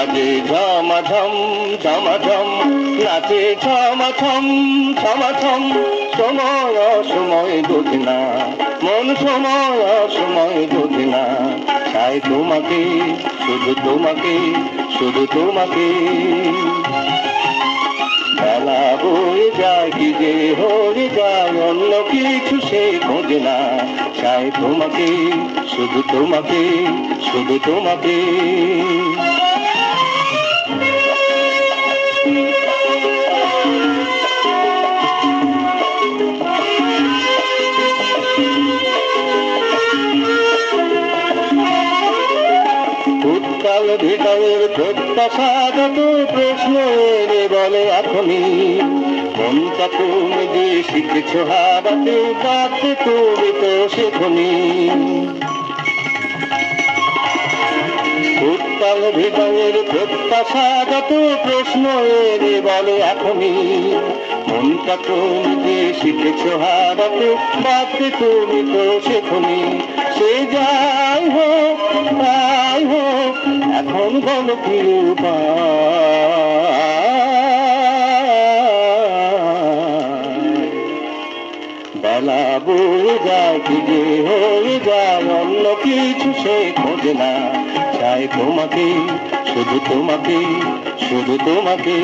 নাচে ঝমাঝম ঝমাঝম নাচে ঝমাঝম ঝমাঝম সময় অসময় যোজনা মন সময় অসময় দুদিনা। চাই তোমাকে, শুধু তোমাকে শুধু তোমাকে। বেলা বই যায় কি যে হয়ে যায়, অন্য কিছু সে খোঁজে না। চাই তোমাকে, শুধু তোমাকে শুধু তোমাকে। উত্তাল হৃদয়ের প্রত্যাশাগত প্রশ্ন এনে বলে এখনই। কোনটা তুমি যে শিখেছ হারাতে পারতে তুমি তো শেখনি। উত্তাল প্রত্যাশাগত প্রশ্ন এনে বলে এখনই। মনটা তুমি যে শিখেছ হারাতে পারতে তুমি তো শেখনি। সে যাই এখন বলো যায় কি যে হয়ে যায়, অন্য কিছু সে খোঁজে না। চাই তোমাকে, শুধু তোমাকে শুধু তোমাকে।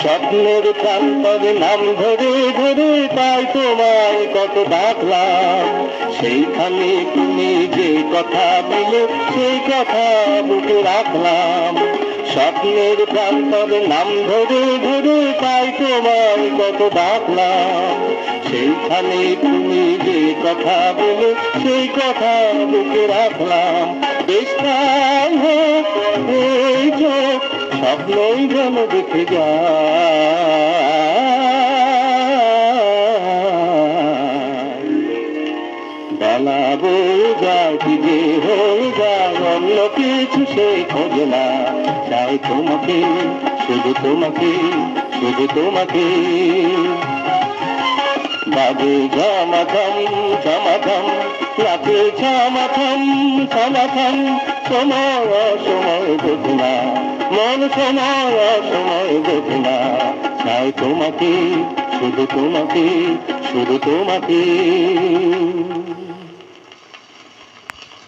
স্বপ্নের প্রান্তরে নাম ধরে ধরে তাই তোমায় কত ডাকলাম সেইখানে তুমি যে কথা দিলে সেই কথা বুকে রাখলাম। স্বপ্নের প্রান্তরে নাম ধরে ধরে তাই তোমায় কত ডাকলাম সেইখানে তুমি যে কথা বলে, সেই কথা বুকে রাখলাম। বেশ স্বপ্নই যেন দেখে যায় বেলা বয়ে যায় কি যে হয়ে যায়, অন্য কিছু সে খোঁজে না। চাই তোমাকে, শুধু তোমাকে শুধু তোমাকে। বাজে ঝমাঝম ঝমাঝম, রাতে ঝমাঝম ঝমাঝম সময় অসময় বোঝে মন সময় অসময় বোঝে না চাই তোমাকে শুধু তোমাকে শুধু তোমাকে।